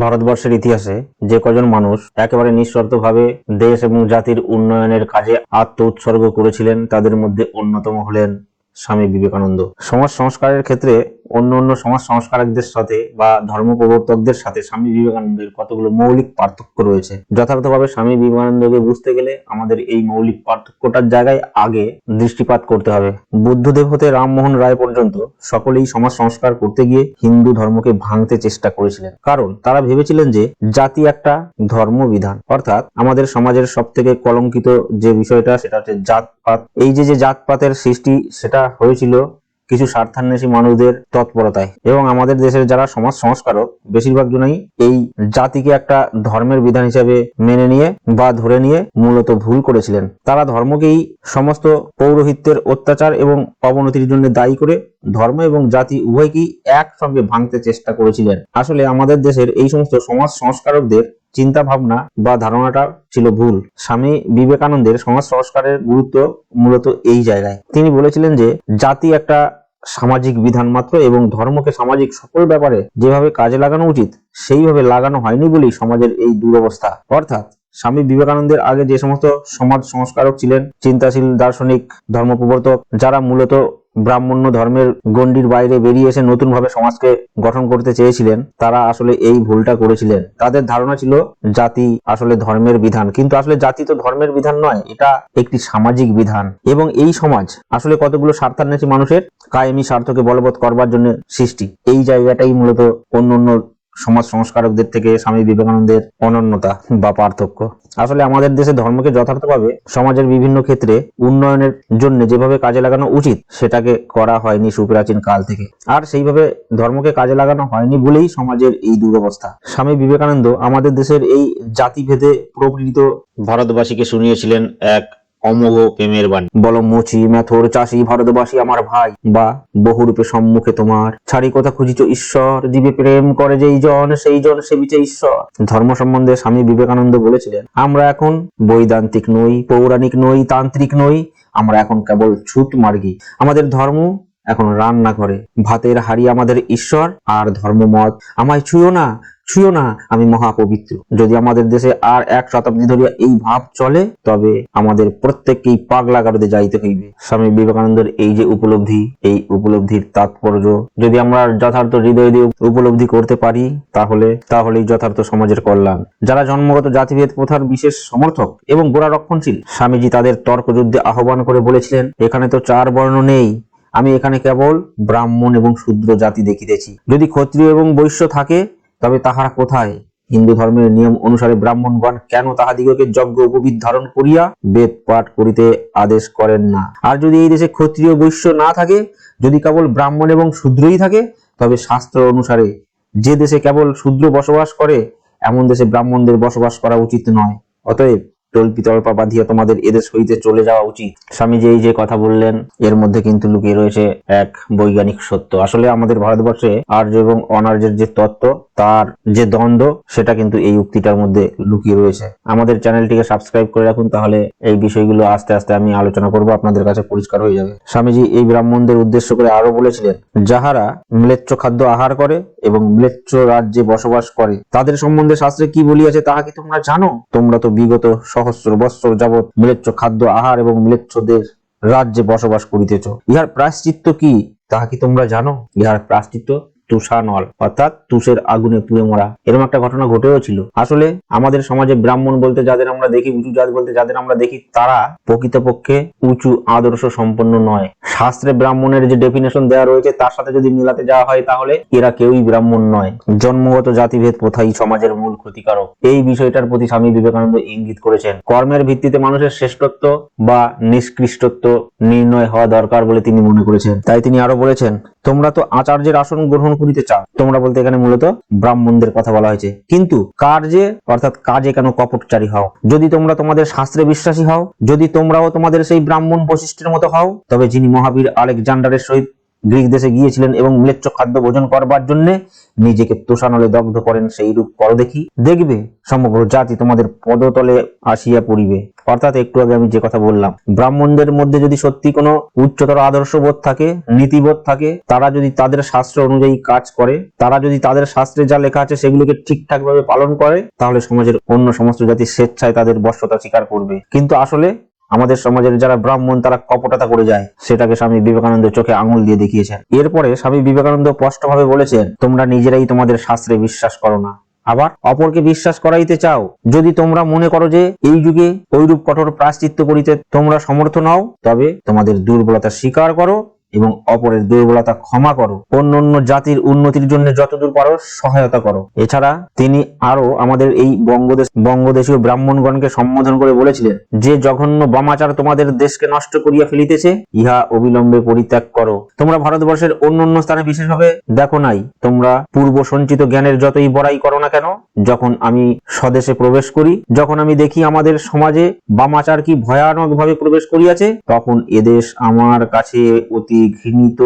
ভারতবর্ষের ইতিহাসে যে কজন মানুষ একেবারে নিঃশর্তভাবে দেশ এবং জাতির উন্নয়নের কাজে আত্ম উৎসর্গ করেছিলেন, তাদের মধ্যে অন্যতম হলেন স্বামী বিবেকানন্দ। সমাজ সংস্কারের ক্ষেত্রে অন্য অন্য সমাজ সংস্কারকদের সাথে বা ধর্ম প্রবর্তকদের সাথে স্বামী বিবেকানন্দের কতগুলো মৌলিক পার্থক্য রয়েছে। যথার্থভাবে স্বামী বিবেকানন্দকে বুঝতে গেলে আমাদের এই মৌলিক পার্থক্যটার জায়গায় আগে দৃষ্টিপাত করতে হবে। বুদ্ধদেব হতে রামমোহন রায় পর্যন্ত সকলেই সমাজ সংস্কার করতে গিয়ে হিন্দু ধর্মকে ভাঙতে চেষ্টা করেছিলেন। কারণ তারা ভেবেছিলেন যে জাতি একটা ধর্মবিধান। অর্থাৎ আমাদের সমাজের সব থেকে কলঙ্কিত যে বিষয়টা, সেটা হচ্ছে জাতপাত। এই যে যে জাতপাতের সৃষ্টি, সেটা হয়েছিল কিছু স্বার্থান্বেষী মানুষদের তৎপরতায়। এবং আমাদের দেশের যারা সমাজ সংস্কারক, বেশিরভাগ জনই এই জাতিকে একটা ধর্মের বিধান হিসেবে মেনে নিয়ে বা ধরে নিয়ে মূলত ভুল করেছিলেন। তারা ধর্মকেই সমস্ত পৌরোহিত্যের অত্যাচার এবং অবনতির জন্য দায়ী করে ধর্ম এবং জাতি উভয়কেই একসঙ্গে ভাঙতে চেষ্টা করেছিলেন। আসলে আমাদের দেশের এই সমস্ত সমাজ সংস্কারকদের চিন্তা ভাবনা বা ধারণাটা ছিল ভুল। স্বামী বিবেকানন্দের সমাজ সংস্কারের গুরুত্ব মূলত এই জায়গায়। তিনি বলেছিলেন যে, জাতি একটা সামাজিক বিধান মাত্র এবং ধর্মকে সামাজিক সকল ব্যাপারে যেভাবে কাজে লাগানো উচিত, সেইভাবে লাগানো হয়নি বলেই সমাজের এই দুরবস্থা। অর্থাৎ, স্বামী বিবেকানন্দের আগে যে সমস্ত সমাজ সংস্কারক ছিলেন, চিন্তাশীল, দার্শনিক ধর্ম প্রবর্তক যারা মূলত ব্রাহ্মণ্য ধর্মের গণ্ডির বাইরে বেরিয়ে এসে নতুনভাবে সমাজকে গঠন করতে চেয়েছিলেন, তারা আসলে এই ভুলটা করেছিলেন। তাদের ধারণা ছিল, জাতি আসলে ধর্মের বিধান। কিন্তু আসলে জাতি তো ধর্মের বিধান নয়, এটা একটি সামাজিক বিধান। এবং এই সমাজ আসলে কতগুলো স্বার্থান্বেষী মানুষের কায়েমি স্বার্থকে বলবৎ করবার জন্য সৃষ্টি। এই জায়গাটাই মূলত অন্য অন্য সমাজ সংস্কারকদের থেকে স্বামী বিবেকানন্দের অনন্যতা বা পার্থক্য। আসলে আমাদের দেশে ধর্মকে যথার্থভাবে সমাজের বিভিন্ন ক্ষেত্রে উন্নয়নের জন্য যেভাবে কাজে লাগানো উচিত, সেটাকে করা হয়নি সুপ্রাচীন কাল থেকে। আর সেইভাবে ধর্মকে কাজে লাগানো হয়নি বলেই সমাজের এই দুরবস্থা। স্বামী বিবেকানন্দ আমাদের দেশের এই জাতিভেদে প্রকৃত ভারতবাসীকে শুনিয়েছিলেন এক অমোঘ প্রেমের বাণী। বল মুচি মেথর চাষি ভারতবাসী আমার ভাই, বা বহুরূপে সম্মুখে তোমার। ছাড়ি কথা খুঁজিছ ঈশ্বর, জীবে প্রেম করে যেই জন, সেই জন সেবিছে ঈশ্বর। ধর্ম সম্বন্ধে স্বামী বিবেকানন্দ বলেছিলেন, আমরা এখন বৈদান্তিক নই, পৌরাণিক নই, তান্ত্রিক নই, আমরা এখন কেবল ছুট মার্গী আমাদের ধর্ম এখন রান্না করে। ভাতের হাড়ি আমাদের ঈশ্বর আর ধর্মমত। আমায় ছুঁয়ো না ছুঁয়ো না, আমি মহাপবিত্র। যদি আমাদের দেশে আর এক শতাব্দী ধরিয়া এই ভাব চলে, তবে আমাদের প্রত্যেককেই পাগলা গারদে যাইতে হইবে। স্বামী বিবেকানন্দের এই যে উপলব্ধি, এই উপলব্ধির তাৎপর্য, যদি আমরা যথার্থ হৃদয় দিয়ে উপলব্ধি করতে পারি, তাহলে, তাহলেই যথার্থ সমাজের কল্যাণ। যারা জন্মগত জাতিভেদ প্রথার বিশেষ সমর্থক এবং গোড়া রক্ষণশীল, স্বামীজি তাদের তর্কযুদ্ধে আহ্বান করে বলেছিলেন, এখানে তো চার বর্ণ নেই আমি এখানে কেবল ব্রাহ্মণ এবং শূদ্র জাতি দেখিতেছি। যদি ক্ষত্রিয় এবং বৈশ্য থাকে, তবে তাহারা কোথায়? হিন্দু ধর্মের নিয়ম অনুসারে ব্রাহ্মণগণ কেন তাহাদিগকে যজ্ঞ উপবিদ ধারণ করিয়া বেদ পাঠ করিতে আদেশ করেন না? আর যদি এই দেশে ক্ষত্রিয় বৈশ্য না থাকে, যদি কেবল ব্রাহ্মণ এবং শূদ্রই থাকে, তবে শাস্ত্র অনুসারে যে দেশে কেবল শূদ্র বসবাস করে, এমন দেশে ব্রাহ্মণদের বসবাস করা উচিত নয়। অতএব তল্পিতল্পা বাঁধিয়া তোমাদের এদেশ হইতে চলে যাওয়া উচিত। স্বামীজি এই যে কথা বললেন, এর মধ্যে কিন্তু লুকিয়ে রয়েছে এক বৈজ্ঞানিক সত্য। আসলে আমাদের ভারতবর্ষে আর্য এবং অনার্যের যে তত্ত্ব, তার যে দ্বন্দ্ব, সেটা কিন্তু এই উক্তিটার মধ্যে লুকিয়ে রয়েছে। আমাদের চ্যানেলটিকে সাবস্ক্রাইব করে রাখুন, তাহলে এই বিষয়গুলো আস্তে আস্তে আমি আলোচনা করব, আপনাদের কাছে পরিষ্কার হয়ে যাবে। স্বামীজি এই ব্রাহ্মণদের উদ্দেশ্য করে আরও বলেছিলেন, যাহারা ম্লেচ্ছ খাদ্য আহার করে এবং ম্লেচ্ছ রাজ্যে বসবাস করে, তাদের সম্বন্ধে শাস্ত্রে কি বলিয়াছে তাহা কি তোমরা জানো? তোমরা তো বিগত সহস্র বৎসর যাবৎ মিলেচ্ছ খাদ্য, আহার এবং মিলেচ্ছদের রাজ্যে বসবাস করিতেছ। ইহার প্রায়শ্চিত্ত কি, তাহা কি তোমরা জানো? ইহার প্রায়শ্চিত্ত তুষানল, অর্থাৎ তুষের আগুনে পুড়ে মরা। এরকম একটা ঘটনা ঘটেও ছিল। আসলে আমাদের সমাজে ব্রাহ্মণ বলতে যাদের আমরা দেখি, উঁচু জাত বলতে যাদের আমরা দেখি, তারা প্রকৃতপক্ষে উঁচু আদর্শ সম্পন্ন নয়। শাস্ত্রে ব্রাহ্মণের যে ডেফিনেশন দেওয়া রয়েছে, তার সাথে যদি মিলাতে যাওয়া হয়, তাহলে এরা কেউই ব্রাহ্মণ নয়। জন্মগত জাতিভেদ প্রথাই সমাজের মূল ক্ষতিকারক। এই বিষয়টার প্রতি স্বামী বিবেকানন্দ ইঙ্গিত করেছেন। কর্মের ভিত্তিতে মানুষের শ্রেষ্ঠত্ব বা নিষ্কৃষ্টত্ব নির্ণয় হওয়া দরকার বলে তিনি মনে করেছেন। তাই তিনি আরও বলেছেন তোমরা তো আচার্যের আসন গ্রহণ করিতে চাও। তোমরা বলতে এখানে মূলত ব্রাহ্মণদের কথা বলা হয়েছে। কিন্তু কার্যে, অর্থাৎ কাজে কেন কপটচারী হও? যদি তোমরা তোমাদের শাস্ত্রে বিশ্বাসী হও, যদি তোমরাও তোমাদের সেই ব্রাহ্মণ বৈশিষ্ট্যের মতো হও, তবে যিনি মহাবীর আলেকজান্ডারের সহিত গ্রিক দেশে গিয়েছিলেন এবং ম্লেচ্ছ খাদ্য ভোজন করবার জন্য নিজেকে তোষানলে দগ্ধ করেন সেই রূপ করো দেখি। দেখবে সমগ্র জাতি তোমাদের পদতলে আসিয়া পড়িবে। অর্থাৎ একটু আগে আমি যে কথা বললাম, ব্রাহ্মণদের মধ্যে যদি সত্যি কোনো উচ্চতর আদর্শবোধ থাকে, নীতিবোধ থাকে, তারা যদি তাদের শাস্ত্র অনুযায়ী কাজ করে, তারা যদি তাদের শাস্ত্রে যা লেখা আছে সেগুলোকে ঠিকঠাক ভাবে পালন করে, তাহলে সমাজের অন্য সমস্ত জাতি স্বেচ্ছায় তাদের বর্ষতা স্বীকার করবে। কিন্তু আসলে আমাদের সমাজের যারা ব্রাহ্মণ, তারা কপটতা করে যায়। সেটাকে স্বামী বিবেকানন্দ চোখে আঙুল দিয়ে দেখিয়েছেন এরপরে স্বামী বিবেকানন্দ স্পষ্টভাবে বলেছেন, তোমরা নিজেরাই তোমাদের শাস্ত্রে বিশ্বাস করো না। আবার অপরকে বিশ্বাস করাইতে চাও। যদি তোমরা মনে করো যে এই যুগে ঐরূপ কঠোর প্রাশ্চিত্য করিতে তোমরা সমর্থ নাও, তবে তোমাদের দুর্বলতা স্বীকার করো এবং অপরের দুর্বলতা ক্ষমা করো। অন্য অন্য জাতির উন্নতির জন্য যতদূর পারো সহায়তা করো। এছাড়া তিনি আরও আমাদের এই বঙ্গদেশ বঙ্গদেশীয় ব্রাহ্মণগণকে সম্বোধন করে বলেছিলেন, যে জঘন্য বামাচার তোমাদের দেশকে নষ্ট করিয়া ফেলিতেছে, ইহা অবিলম্বে পরিত্যাগ করো। তোমরা ভারতবর্ষের অন্য অন্য স্থানে বিশেষভাবে দেখো নাই। তোমরা পূর্ব সঞ্চিত জ্ঞানের যতই বড়াই করো না কেন, যখন আমি স্বদেশে প্রবেশ করি, যখন আমি দেখি আমাদের সমাজে বামাচার কি ভয়ানক ভাবে প্রবেশ করিয়াছে, তখন এদেশ আমার কাছে অতি ঘৃণিত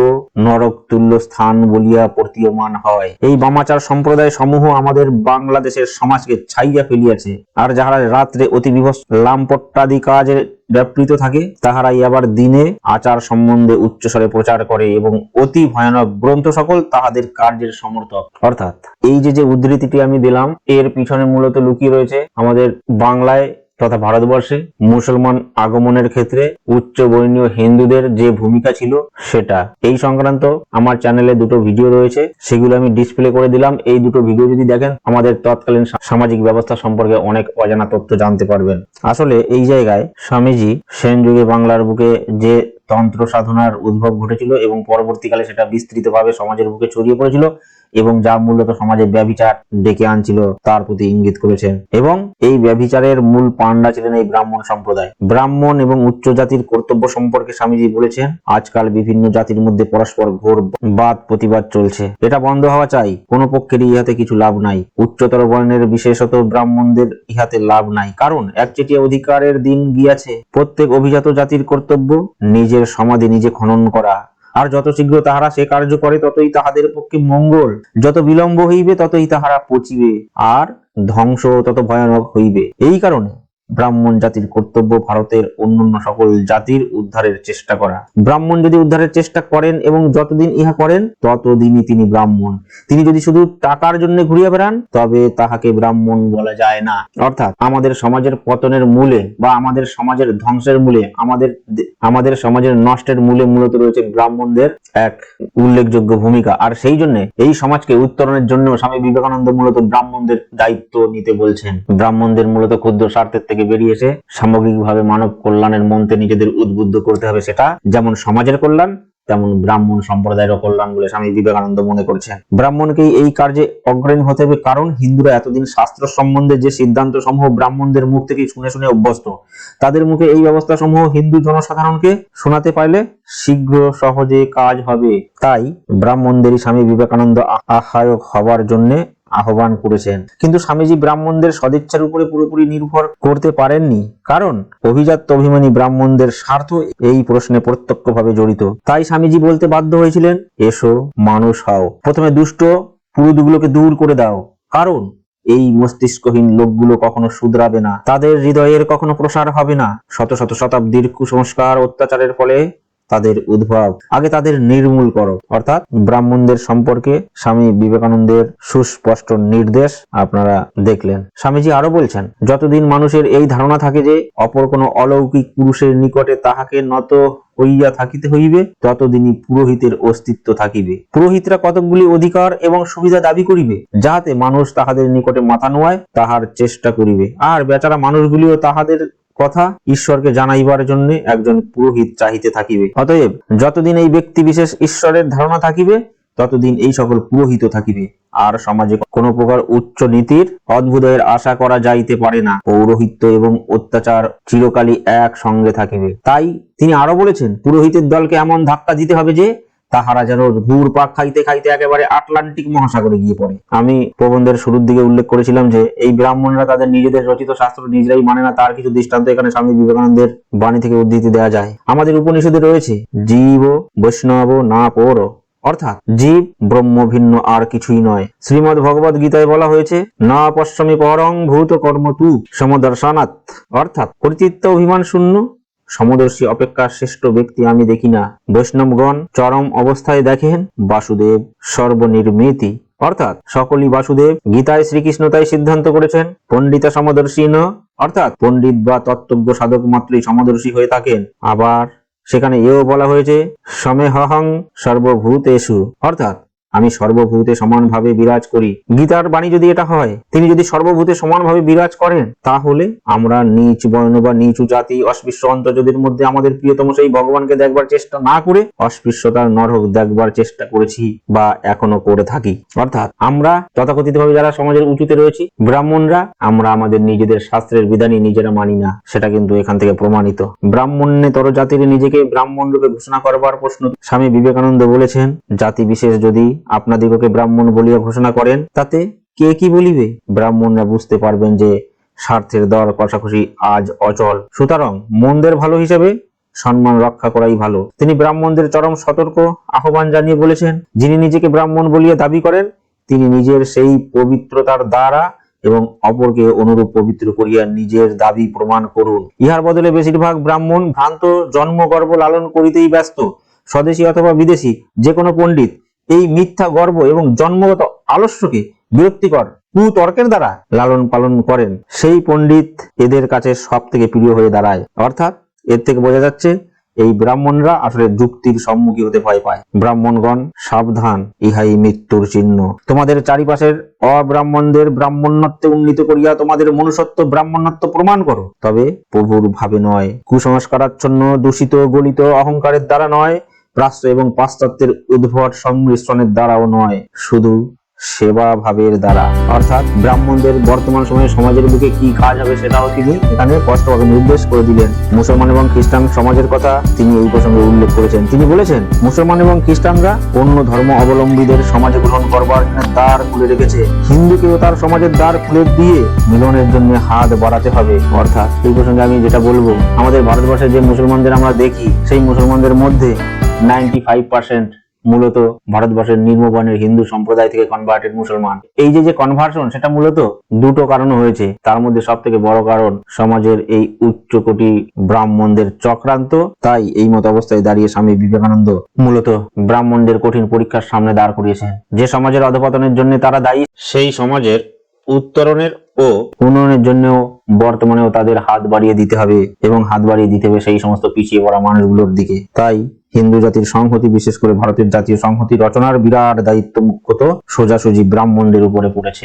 নরক তুল্য স্থান বলিয়া প্রতীয়মান হয়। এই বামাচার সম্প্রদায় সমূহ আমাদের বাংলাদেশের সমাজকে ছাইয়া ফেলিয়াছে। আর যাহারা রাত্রে অতি বিভস লাম্পট্টাদি কাজে ব্যাপৃত থাকে, তাহারাই আবার দিনে আচার সম্বন্ধে উচ্চস্বরে প্রচার করে এবং অতি ভয়ানক গ্রন্থ সকল তাহাদের কার্যের সমর্থক। অর্থাৎ এই যে যে উদ্ধৃতিটি আমি দিলাম, এর পিছনে মূলত লুকিয়ে রয়েছে আমাদের বাংলায় তথা ভারতবর্ষে মুসলমান আগমনের ক্ষেত্রে উচ্চ বর্ণীয় হিন্দুদের যে ভূমিকা ছিল সেটা। এই সংক্রান্ত আমার চ্যানেলে দুটো ভিডিও রয়েছে, সেগুলো আমি ডিসপ্লে করে দিলাম। এই দুটো ভিডিও যদি দেখেন, আমাদের তৎকালীন সামাজিক ব্যবস্থা সম্পর্কে অনেক অজানা তথ্য জানতে পারবেন। আসলে এই জায়গায় স্বামীজি সেন যুগে বাংলার বুকে যে তন্ত্র সাধনার উদ্ভব ঘটেছিল এবং পরবর্তীকালে সেটা বিস্তৃতভাবে সমাজের বুকে ছড়িয়ে পড়েছিল এবং যা মূলত সমাজে ব্যভিচার ডেকে আনছিল, তার প্রতি ইঙ্গিত করেছেন। এবং এই ব্যভিচারের মূল পান্ডা ছিলেন এই ব্রাহ্মণ সম্প্রদায়। ব্রাহ্মণ এবং উচ্চ জাতির কর্তব্য সম্পর্কে স্বামীজি বলেছেন, আজকাল বিভিন্ন জাতির মধ্যে পরস্পর ঘোর বাদ প্রতিবাদ চলছে। এটা বন্ধ হওয়া চাই, কোনো পক্ষেরই ইহাতে কিছু লাভ নাই। উচ্চতর বর্ণের বিশেষত ব্রাহ্মণদের ইহাতে লাভ নাই। কারণ একচেটিয়া অধিকারের দিন গিয়াছে। প্রত্যেক অভিজাত জাতির কর্তব্য নিজের সমাধি নিজে খনন করা আর যত শীঘ্র তাহারা সে কার্য করে, ততই তাহাদের পক্ষে মঙ্গল। যত বিলম্ব হইবে, ততই তাহারা পচিবে, আর ধ্বংস তত ভয়ানক হইবে। এই কারণে ব্রাহ্মণ জাতির কর্তব্য ভারতের অন্যান্য সকল জাতির উদ্ধারের চেষ্টা করা। ব্রাহ্মণ যদি উদ্ধারের চেষ্টা করেন এবং যতদিন ইহা করেন, ততদিনই তিনি ব্রাহ্মণ। তিনি যদি শুধু টাকার জন্য ঘুরিয়ে বেড়ান, তবে তাহাকে ব্রাহ্মণ বলা যায় না। অর্থাৎ আমাদের সমাজের পতনের মূলে বা আমাদের সমাজের ধ্বংসের মূলে, আমাদের আমাদের সমাজের নষ্টের মূলে মূলত রয়েছে ব্রাহ্মণদের এক উল্লেখযোগ্য ভূমিকা। আর সেই জন্য এই সমাজকে উত্তরণের জন্য স্বামী বিবেকানন্দ মূলত ব্রাহ্মণদের দায়িত্ব নিতে বলছেন। ব্রাহ্মণদের মূলত ক্ষুদ্র স্বার্থের থেকে বেরিয়ে এসে সামগ্রিকভাবে মানব কল্যাণের মন্ত্রে নিজেদের উদ্বুদ্ধ করতে হবে সেটা যেমন সমাজের কল্যাণ, তেমন ব্রাহ্মণ সম্প্রদায়ের কল্যাণ বলে স্বামী বিবেকানন্দ মনে করছেন। ব্রাহ্মণকেই এই কার্যে অগ্রণী হতে হবে কারণ হিন্দুরা এতদিন শাস্ত্র সম্বন্ধে যে সিদ্ধান্ত সমূহ ব্রাহ্মণদের মুখ থেকে শুনে শুনে অভ্যস্ত, তাদের মুখে এই ব্যবস্থা সমূহ হিন্দু জনসাধারণকে শোনাতে পারলে শীঘ্র সহজে কাজ হবে। তাই ব্রাহ্মণদেরই স্বামী বিবেকানন্দ আহ্বায়ক হবার জন্য আহ্বান করেছেন। কিন্তু স্বামীজি ব্রাহ্মণদের সদিচ্ছার উপরে পুরোপুরি নির্ভর করতে পারেননি। কারণ অভিজাত অভিমানী ব্রাহ্মণদের স্বার্থ এই প্রশ্নে প্রত্যক্ষভাবে জড়িত। তাই স্বামীজি বলতে বাধ্য হয়েছিলেন, এসো, মানুষ হও। প্রথমে দুষ্ট পুরুদগুলোকে দূর করে দাও। কারণ এই মস্তিষ্কহীন লোকগুলো কখনো শুধরাবে না। তাদের হৃদয়ের কখনো প্রসার হবে না। শত শত শতাব্দীর কুসংস্কার অত্যাচারের ফলে তাদের উদ্ভব। আগে তাদের নির্মূল করো। অর্থাৎ ব্রাহ্মণদের সম্পর্কে স্বামী বিবেকানন্দের সুস্পষ্ট নির্দেশ আপনারা দেখলেন। স্বামীজি আরও বলছেন, যতদিন মানুষের এই ধারণা থাকে যে অপর কোনো অলৌকিক পুরুষের নিকটে তাহাকে নত হইয়া থাকিতে হইবে, ততদিনই পুরোহিতের অস্তিত্ব থাকিবে। পুরোহিতরা কতকগুলি অধিকার এবং সুবিধা দাবি করিবে, যাহাতে মানুষ তাহাদের নিকটে মাথা নোয়ায়, তাহার চেষ্টা করিবে। আর বেচারা মানুষগুলিও তাহাদের কথা ঈশ্বরকে জানাইবার জন্য একজন পুরোহিত চাহিতে থাকিবে। অতএব যতদিন এই ব্যক্তি বিশেষ ঈশ্বরের ধারণা থাকিবে, ততদিন এই সকল পুরোহিত থাকিবে। আর সমাজে কোন প্রকার উচ্চ নীতির অদ্ভুতের আশা করা যাইতে পারে না। পৌরোহিত্য এবং অত্যাচার চিরকালই এক সঙ্গে থাকিবে। তাই তিনি আরও বলেছেন, পুরোহিতের দলকে এমন ধাক্কা দিতে হবে যে তাহারা যেন ঘুর পাক খাইতে খাইতে একেবারে আটলান্টিক মহাসাগরে গিয়ে পড়ে। আমি প্রবন্ধের শুরুর দিকে উল্লেখ করেছিলাম যে, এই ব্রাহ্মণরা তাদের নিজেদের রচিত শাস্ত্র নিজেরাই মানে না, তার কিছু দৃষ্টান্ত এখানে স্বামী বিবেকানন্দের বাণী থেকে উদ্ধৃতি দেওয়া যায়। আমাদের উপনিষদে রয়েছে, জীব বৈষ্ণব না পৌর অর্থাৎ জীব ব্রহ্ম ভিন্ন আর কিছুই নয়। শ্রীমদ ভগবত গীতায় বলা হয়েছে, না পশ্চমী পরং ভূত কর্ম তু সমদর্শনাথ অর্থাৎ পরিচিত্ত অভিমান শূন্য সমদর্শী অপেক্ষা শ্রেষ্ঠ ব্যক্তি আমি দেখি না। বৈষ্ণবগণ চরম অবস্থায় দেখেন, বাসুদেব সর্বনির্মিতি। অর্থাৎ সকলই বাসুদেব, গীতায় শ্রীকৃষ্ণ তাই সিদ্ধান্ত করেছেন, পণ্ডিতা সমদর্শী ন। অর্থাৎ পণ্ডিত বা তত্ত্বজ্ঞ সাধক মাত্রই সমদর্শী হয়ে থাকেন। আবার সেখানে এও বলা হয়েছে সমেহং সর্বভূতেষু। অর্থাৎ আমি সর্বভূতে সমানভাবে বিরাজ করি। গীতার বাণী যদি এটা হয়, তিনি যদি সর্বভূতে সমানভাবে বিরাজ করেন, তাহলে আমরা নিচ বর্ণ বা নিচু জাতি, অস্পৃশ্য অন্তর্যদের মধ্যে আমাদের প্রিয়তম সেই ভগবানকে দেখবার চেষ্টা না করে, অস্পৃশ্যতার নরক দেখবার চেষ্টা করেছি বা এখনও করে থাকি। অর্থাৎ আমরা তথাকথিতভাবে যারা সমাজের উঁচুতে রয়েছি, ব্রাহ্মণরা, আমরা আমাদের নিজেদের শাস্ত্রের বিধানই নিজেরা মানি না, সেটা কিন্তু এখান থেকে প্রমাণিত। ব্রাহ্মণ্যেতর জাতির নিজেকে ব্রাহ্মণ রূপে ঘোষণা করবার প্রশ্ন স্বামী বিবেকানন্দ বলেছেন, জাতি বিশেষ যদি আপনাদিগকে ব্রাহ্মণ বলিয়া ঘোষণা করেন। তাতে কে কি বলিবে? ব্রাহ্মণরা বুঝতে পারবেন যে স্বার্থের দর কষাকষি আজ অচল। সুতরাং মন্দের ভালো হিসেবে সম্মান রক্ষা করাই ভালো। তিনি ব্রাহ্মণদের চরম সতর্ক আহ্বান জানিয়ে বলেছেন, যিনি নিজেকে ব্রাহ্মণ বলিয়া দাবি করেন, তিনি নিজের সেই পবিত্রতার দ্বারা এবং অপরকে অনুরূপ পবিত্র করিয়া নিজের দাবি প্রমাণ করুন। ইহার বদলে বেশিরভাগ ব্রাহ্মণ ভ্রান্ত জন্মগর্ব লালন করিতেই ব্যস্ত। স্বদেশী অথবা বিদেশি যে কোনো পণ্ডিত এই মিথ্যা গর্ব এবং জন্মগত আলস্যকে বিরক্তিকর কুতর্কের দ্বারা লালন পালন করেন। সেই পণ্ডিত এদের কাছে সব থেকে প্রিয় হয়ে দাঁড়ায়। অর্থাৎ এর থেকে বোঝা যাচ্ছে, এই ব্রাহ্মণরা আসলে যুক্তির সম্মুখী হতে ভয় পায়। ব্রাহ্মণগণ, সাবধান, ইহাই মৃত্যুর চিহ্ন। তোমাদের চারিপাশের অব্রাহ্মণদের ব্রাহ্মণত্বে উন্নীত করিয়া তোমাদের মনুষ্যত্ব ব্রাহ্মণত্ব প্রমাণ করো। তবে প্রভুর ভাবে নয়। কুসংস্কারাচ্ছন্ন, দূষিত, গলিত অহংকারের দ্বারা নয়। প্রাচ্য এবং পাশ্চাত্যের উদ্ভট সংমিশ্রণের দ্বারাও নয়, শুধু সেবা ভাবের দ্বারা। অর্থাৎ ব্রাহ্মণদের বর্তমান সময়ে সমাজের বুকে কি কাজ হবে সেটাও তিনি এখানে স্পষ্টভাবে নির্দেশ করে দিলেন। মুসলমান এবং খ্রিস্টান সমাজের কথা তিনি এই প্রসঙ্গে উল্লেখ করেছেন। তিনি বলেছেন, মুসলমান এবং খ্রিস্টানরা অন্য ধর্ম অবলম্বীদের সমাজে গ্রহণ করবার দ্বার খুলে রেখেছে। হিন্দুকেও তার সমাজের দ্বার খুলে দিয়ে মিলনের জন্য হাত বাড়াতে হবে। অর্থাৎ এই প্রসঙ্গে আমি যেটা বলব, আমাদের ভারতবর্ষে যে মুসলমানদের আমরা দেখি, সেই মুসলমানদের মধ্যে নাইনটি ফাইভ পার্সেন্ট মূলত ভারতবর্ষের নিম্নবর্ণের হিন্দু সম্প্রদায় থেকে কনভার্টেড মুসলমান। এই যে যে কনভার্সন সেটা মূলত দুটো কারণে হয়েছে। তার মধ্যে সব থেকে বড় কারণ সমাজের এই উচ্চকোটি ব্রাহ্মণদের চক্রান্ত। তাই এই মত অবস্থায় দাঁড়িয়ে স্বামী বিবেকানন্দ মূলত ব্রাহ্মণদের কঠিন পরীক্ষার সামনে দাঁড় করিয়েছেন। যে সমাজের অধপতনের জন্য তারা দায়ী, সেই সমাজের উত্তরণের ও উন্নয়নের জন্য বর্তমানেও তাদের হাত বাড়িয়ে দিতে হবে এবং হাত বাড়িয়ে দিতে হবে সেই সমস্ত পিছিয়ে পড়া মানুষগুলোর দিকে। তাই হিন্দু জাতির সংহতি, বিশেষ করে ভারতের জাতীয় সংহতি রচনার বিরাট দায়িত্ব মুখ্যত সোজাসুজি ব্রাহ্মণদের উপরে পড়েছে।